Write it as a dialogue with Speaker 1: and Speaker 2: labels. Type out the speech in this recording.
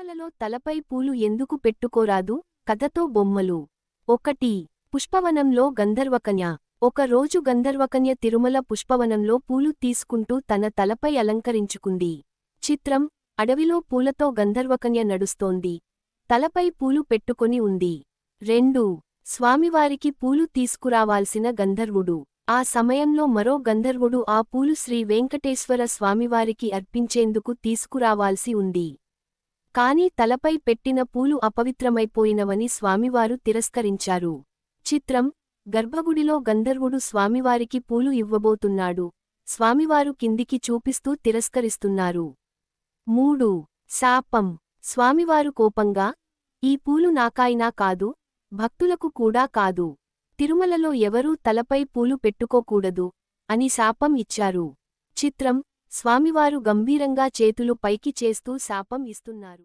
Speaker 1: తిరుమలలో తలపై పూలు ఎందుకు పెట్టుకోరాదు? కథతో బొమ్మలు. ఒకటి. పుష్పవనంలో గంధర్వకన్య. ఒక రోజు గంధర్వకన్య తిరుమల పుష్పవనంలో పూలు తీసుకుంటూ తన తలపై అలంకరించుకుంది. చిత్రం. అడవిలో పూలతో గంధర్వకన్య నడుస్తోంది. తలపై పూలు పెట్టుకొని ఉంది. రెండు. స్వామివారికి పూలు తీసుకురావాల్సిన గంధర్వుడు. ఆ సమయంలో మరో గంధర్వుడు ఆ పూలు శ్రీ వెంకటేశ్వర స్వామివారికి అర్పించేందుకు తీసుకురావాల్సి ఉంది. కాని తలపై పెట్టిన పూలు అపవిత్రమైపోయినవని స్వామివారు తిరస్కరించారు. చిత్రం గర్భగుడిలో గంధర్వుడు స్వామివారికి పూలు ఇవ్వబోతున్నాడు. స్వామివారు కిందికి చూపిస్తూ తిరస్కరిస్తున్నారు. మూడు శాపం. స్వామివారు కోపంగా ఈ పూలు నాకాయినా కాదు భక్తులకు కూడా కాదు. తిరుమలలో ఎవరూ తలపై పూలు పెట్టుకోకూడదు అని శాపం ఇచ్చారు. చిత్రం స్వామివారు గంభీరంగా చేతులు పైకి చేస్తూ శాపం ఇస్తున్నారు.